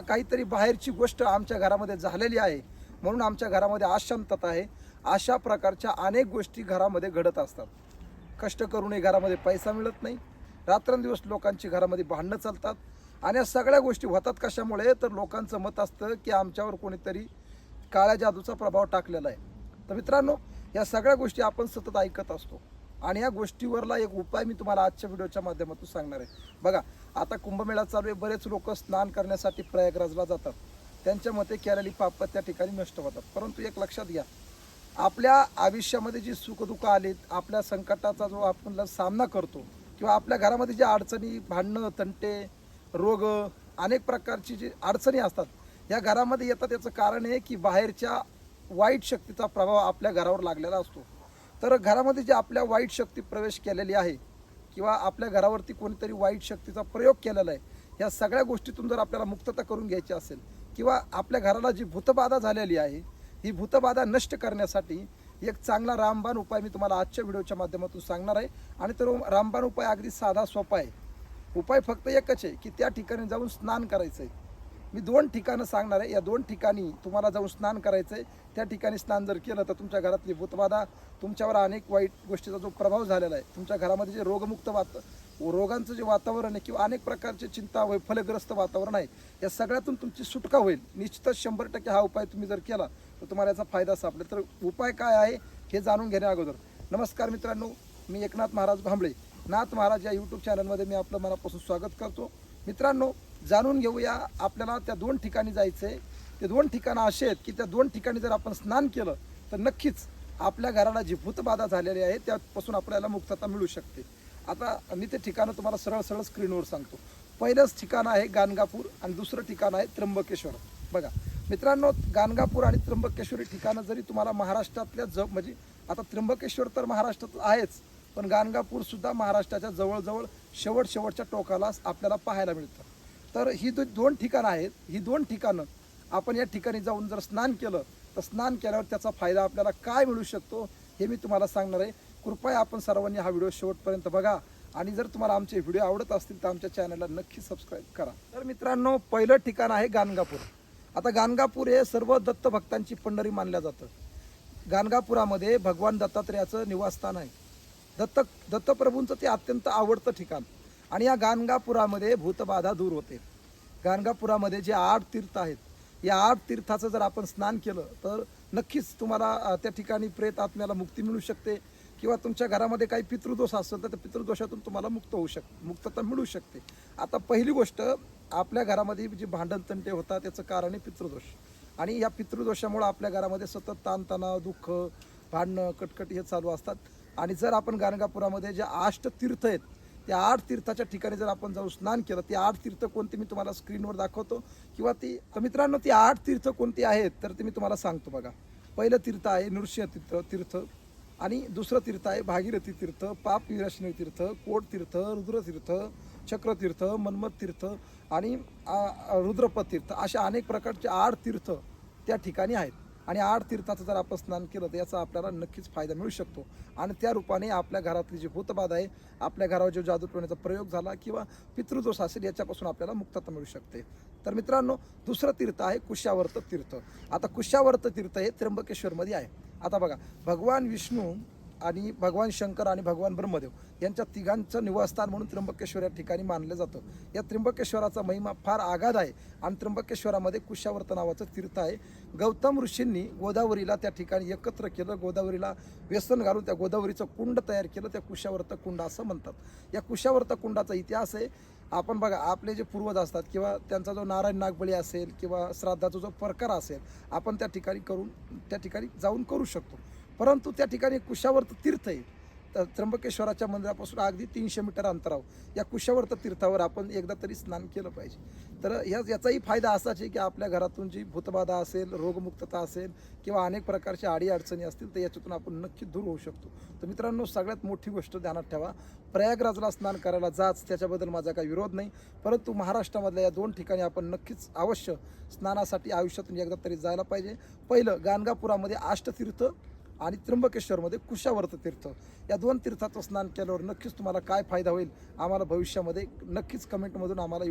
काहीतरी बाहेरची गोष्ट आमच्या घरामध्ये झालेली आहे म्हणून आमच्या घरामध्ये अशांतता आहे. अशा प्रकारच्या अनेक गोष्टी घरामध्ये घडत असतात. कष्ट करूनही घरामध्ये पैसा मिळत नाही. रात्रंदिवस लोकांची घरामध्ये भांडणं चालतात. आणि या सगळ्या गोष्टी होतात कशामुळे? तर लोकांचं मत असतं की आमच्यावर कोणीतरी काळ्या जादूचा प्रभाव टाकलेला आहे. तर मित्रांनो या सगळ्या गोष्टी आपण सतत ऐकत असतो. आणि या गोष्टीवरला एक उपाय मी तुम्हाला आजच्या व्हिडिओच्या माध्यमातून सांगणार आहे. बघा आता कुंभमेळा चालू आहे. बरेच लोक स्नान करण्यासाठी प्रयागराजला जातात. त्यांच्या मते केलेली पाप त्या ठिकाणी नष्ट होतात. परंतु एक लक्षात घ्या आपल्या आयुष्यामध्ये जी सुखदुःख आलीत आपल्या संकटाचा जो आपण सामना करतो किंवा आपल्या घरामध्ये ज्या अडचणी भांडणं तंटे रोग अनेक प्रकारची जी अडचणी असतात या घरामध्ये येतात. याचं कारण आहे की बाहेरच्या वाईट शक्तीचा प्रभाव आपल्या घरावर लागलेला असतो. तर घरामध्ये जे आपल्या वाईट शक्ती प्रवेश केलेली आहे किंवा आपल्या घरावरती कोणीतरी वाईट शक्तीचा प्रयोग केलेला आहे या सगळ्या गोष्टीतून जर आपल्याला मुक्तता करून घ्यायची असेल किंवा आपल्या घराला जी भूतबाधा झालेली आहे ही भूतबाधा नष्ट करण्यासाठी एक चांगला रामबाण उपाय मी तुम्हाला आजच्या व्हिडिओच्या माध्यमातून सांगणार आहे. आणि तो रामबाण उपाय अगदी साधा सोपा आहे. उपाय फक्त एकच आहे की त्या ठिकाणी जाऊन स्नान करायचं आहे मी दोन ठिकाणं सांगणार आहे. या दोन ठिकाणी तुम्हाला जाऊन स्नान करायचं आहे त्या ठिकाणी स्नान जर केलं तर तुमच्या घरातली भूतबाधा तुमच्यावर अनेक वाईट गोष्टीचा जो प्रभाव झालेला आहे तुमच्या घरामध्ये जे रोगमुक्त वात रोगांचं जे वातावरण आहे किंवा अनेक प्रकारचे चिंता वैफल्यग्रस्त वातावरण आहे या सगळ्यातून तुमची सुटका होईल. निश्चितच शंभर टक्के हा उपाय तुम्ही जर केला तर तुम्हाला याचा फायदा सापडेल. तर उपाय काय आहे हे जाणून घेण्या अगोदर. नमस्कार मित्रांनो मी एकनाथ महाराज भांबळे. नाथ महाराज या यूट्यूब चॅनलमध्ये मी आपलं मनापासून स्वागत करतो. मित्रांनो जाणून घेऊया आपल्याला त्या दोन ठिकाणी जायचं आहे ते दोन ठिकाणं असे आहेत की त्या दोन ठिकाणी जर आपण स्नान केलं तर नक्कीच आपल्या घराला जी भूतबाधा झालेली आहे त्यापासून आपल्याला मुक्तता मिळू शकते. आता मी ते ठिकाणं तुम्हाला सरळ सरळ स्क्रीनवर सांगतो. पहिलंच ठिकाण आहे गाणगापूर आणि दुसरं ठिकाण आहे त्र्यंबकेश्वर. बघा मित्रांनो गाणगापूर आणि त्र्यंबकेश्वर ही ठिकाणं जरी तुम्हाला महाराष्ट्रातल्या ज म्हणजे आता त्र्यंबकेश्वर तर महाराष्ट्रात आहेच पण गाणगापूर सुद्धा महाराष्ट्राच्या जवळजवळ शेवट शेवटच्या टोकाला आपल्याला पाहायला मिळतं. तर ही दो दोन ठिकाणं आहेत. ही दोन ठिकाणं आपण या ठिकाणी जाऊन जर स्नान केलं तर स्नान केल्यावर त्याचा फायदा आपल्याला काय मिळू शकतो हे मी तुम्हाला सांगणार आहे. कृपया आपण सर्वांनी हा व्हिडिओ शेवटपर्यंत बघा. आणि जर तुम्हाला आमचे व्हिडिओ आवडत असतील तर आमच्या चॅनलला नक्की सबस्क्राईब करा. तर मित्रांनो पहिलं ठिकाण आहे गाणगापूर. आता गाणगापूर हे सर्व दत्त भक्तांची पंढरी मानल्या जातं. गाणगापुरामध्ये भगवान दत्तात्रेयाचं निवासस्थान आहे. दत्त दत्तप्रभूंचं ते अत्यंत आवडतं ठिकाण. आणि या गाणगापुरामध्ये भूतबाधा दूर होते. गाणगापुरामध्ये जे आठ तीर्थ आहेत या आठ तीर्थाचं जर आपण स्नान केलं तर नक्कीच तुम्हाला त्या ठिकाणी प्रेत आत्म्याला मुक्ती मिळू शकते. किंवा तुमच्या घरामध्ये काही पितृदोष असेल तर त्या पितृदोषातून तुम्हाला मुक्त होऊ शक मुक्तता मिळू शकते. आता पहिली गोष्ट आपल्या घरामध्ये जी भांडणतंटे होतात त्याचं कारण आहे पितृदोष. आणि या पितृदोषामुळे आपल्या घरामध्ये सतत ताणतणाव दुःख भांडणं कटकट हे चालू असतात. आणि जर आपण गाणगापुरामध्ये जे आष्ट तीर्थ आहेत त्या आठ तीर्थाच्या ठिकाणी जर आपण जाऊन स्नान केलं ती आठ तीर्थ कोणती मी तुम्हाला स्क्रीनवर दाखवतो किंवा ती तर मित्रांनो ती आठ तीर्थ कोणती आहेत तर ते मी तुम्हाला सांगतो बघा. पहिलं तीर्थ आहे नृसिंह तीर्थ तीर्थ आणि दुसरं तीर्थ आहे भागीरथी तीर्थ पाप विरशनी तीर्थ कोट तीर्थ रुद्रतीर्थ चक्रतीर्थ मन्मथ तीर्थ आणि आ, तीर्थ. अशा अनेक प्रकारचे आठ तीर्थ त्या ठिकाणी आहेत. आणि आठ तीर्थाचं जर आपण स्नान केलं तर याचा आपल्याला नक्कीच फायदा मिळू शकतो. आणि त्या रूपाने आपल्या घरातली जी भूतबाधा आहे आपल्या घरावर जो जादू टोण्याचा प्रयोग झाला किंवा पितृदोष असेल याच्यापासून आपल्याला मुक्तता मिळू शकते. तर मित्रांनो दुसरं तीर्थ आहे कुशावर्त तीर्थ. आता कुशावर्त तीर्थ हे त्र्यंबकेश्वरमध्ये आहे. आता बघा भगवान विष्णू आणि भगवान शंकर आणि भगवान ब्रह्मदेव यांच्या तिघांचं निवासस्थान म्हणून त्र्यंबकेश्वर या ठिकाणी मानलं जातं. या त्र्यंबकेश्वराचा महिमा फार आघाध आहे आणि त्र्यंबकेश्वरामध्ये कुशावर्त नावाचं तीर्थ आहे. गौतम ऋषींनी गोदावरीला त्या ठिकाणी एकत्र केलं. गोदावरीला व्यसन घालून त्या गोदावरीचं कुंड तयार केलं. त्या कुशावर्त कुंड असं म्हणतात. या कुशावर्त कुंडाचा इतिहास आहे. आपण बघा आपले जे पूर्वज असतात किंवा त्यांचा जो नारायण नागबळी असेल किंवा श्राद्धाचा जो प्रकार असेल आपण त्या ठिकाणी करून त्या ठिकाणी जाऊन करू शकतो. परंतु त्या ठिकाणी कुशावर्त तीर्थ आहे. तर त्र्यंबकेश्वराच्या मंदिरापासून अगदी तीनशे मीटर अंतरावर या कुशावर्त तीर्थावर आपण एकदा तरी स्नान केलं पाहिजे. तर ह्या याचाही फायदा असाच आहे की आपल्या घरातून जी भूतबाधा असेल रोगमुक्तता असेल किंवा अनेक प्रकारच्या आडी अडचणी असतील तर याच्यातून आपण नक्की दूर होऊ शकतो. तर मित्रांनो सगळ्यात मोठी गोष्ट ध्यानात ठेवा. प्रयागराजला स्नान करायला जाच त्याच्याबद्दल माझा काही विरोध नाही. परंतु महाराष्ट्रामधल्या या दोन ठिकाणी आपण नक्कीच अवश्य स्नानासाठी आयुष्यातून एकदा तरी जायला पाहिजे. पहिलं गाणगापुरामध्ये अष्टतीर्थ आणि त्र्यंबकेश्वरमध्ये कुशावर्त तीर्थ. या दोन तीर्थाचं स्नान केल्यावर नक्कीच तुम्हाला काय फायदा होईल? आम्हाला भविष्यामध्ये नक्कीच कमेंटमधून आम्हाला